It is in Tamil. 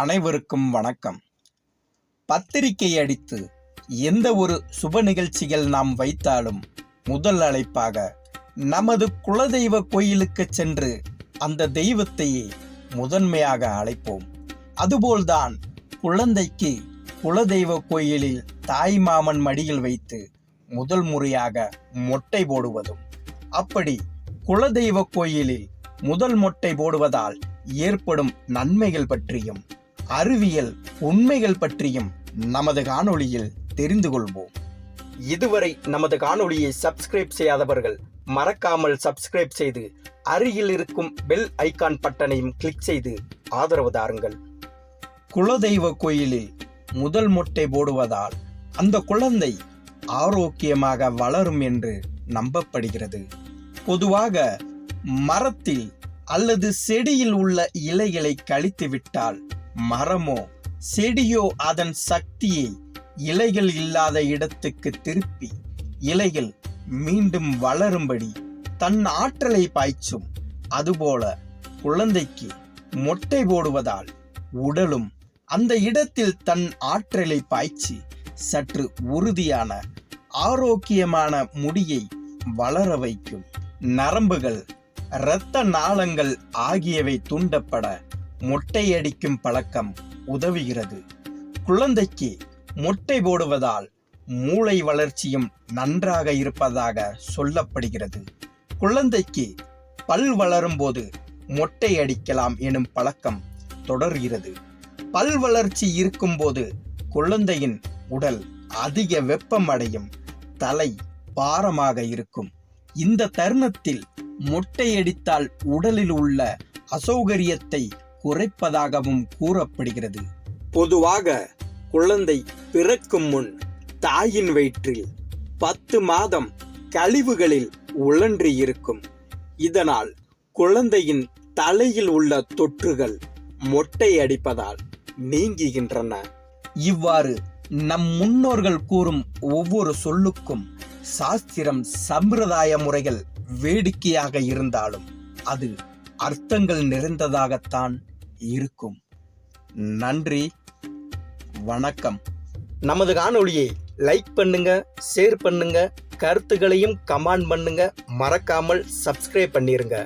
அனைவருக்கும் வணக்கம். பத்திரிகை அடித்து எந்த ஒரு சுப நிகழ்ச்சிகள் நாம் வைத்தாலும் முதல் அழைப்பாக நமது குலதெய்வ கோயிலுக்கு சென்று அந்த தெய்வத்தையே முதன்மையாக அழைப்போம். அதுபோல்தான் குழந்தைக்கு குலதெய்வ கோயிலில் தாய் மாமன் மடியில் வைத்து முதல் முறையாக மொட்டை போடுவதும் அப்படி குலதெய்வ கோயிலில் முதல் மொட்டை போடுவதால் ஏற்படும் நன்மைகள் பற்றியும் அறிவியல் உண்மைகள் பற்றியும் நமது காணொளியில் தெரிந்து கொள்வோம். இதுவரை நமது காணொளியை சப்ஸ்கிரைப் செய்யாதவர்கள் மறக்காமல் சப்ஸ்கிரைப் செய்து அருகில் இருக்கும் பெல் ஐகான் பட்டனையும் கிளிக் செய்து ஆதரவு தாருங்கள். குலதெய்வ கோயிலில் முதல் மொட்டை போடுவதால் அந்த குழந்தை ஆரோக்கியமாக வளரும் என்று நம்பப்படுகிறது. பொதுவாக மரத்தில் அல்லது செடியில் உள்ள இலைகளை கழித்துவிட்டால் மரமோ? செடியோ அதன் சக்தியை இலைகள் இல்லாத இடத்துக்கு திருப்பி இலைகள் மீண்டும் வளரும்படி தன் ஆற்றலை பாய்ச்சும். அதுபோல குழந்தைக்கு மொட்டை போடுவதால் உடலும் அந்த இடத்தில் தன் ஆற்றலை பாய்ச்சி சற்று உறுதியான ஆரோக்கியமான முடியை வளர வைக்கும். நரம்புகள் இரத்த நாளங்கள் ஆகியவை தூண்டப்பட மொட்டையடிக்கும் பழக்கம் உதவுகிறது. குழந்தைக்கு மொட்டை போடுவதால் மூளை வளர்ச்சியும் நன்றாக இருப்பதாக சொல்லப்படுகிறது. குழந்தைக்கு பல் வளரும்போது மொட்டை அடிக்கலாம் எனும் பழக்கம் தொடர்கிறது. பல் வளர்ச்சி இருக்கும்போது குழந்தையின் உடல் அதிக வெப்பம் அடையும் தலை பாரமாக இருக்கும். இந்த தருணத்தில் மொட்டையடித்தால் உடலில் உள்ள அசௌகரியத்தை குறைப்பதாகவும் கூறப்படுகிறது. பொதுவாக குழந்தை பிறக்கும் முன் தாயின் வயிற்றில் பத்து மாதம் கழிவுகளில் உழன்றி இருக்கும். இதனால் குழந்தையின் தலையில் உள்ள தொற்றுகள் மொட்டை அடிப்பதால் நீங்குகின்றன. இவ்வாறு நம் முன்னோர்கள் கூறும் ஒவ்வொரு சொல்லுக்கும் சாஸ்திரம் சம்பிரதாய முறைகள் வேடிக்கையாக இருந்தாலும் அது அர்த்தங்கள் நிறைந்ததாகத்தான் இருக்கும். நன்றி வணக்கம். நமது காணொளியை லைக் பண்ணுங்க ஷேர் பண்ணுங்க கருத்துகளையும் கமெண்ட் பண்ணுங்க. மறக்காமல் சப்ஸ்கிரைப் பண்ணிருங்க.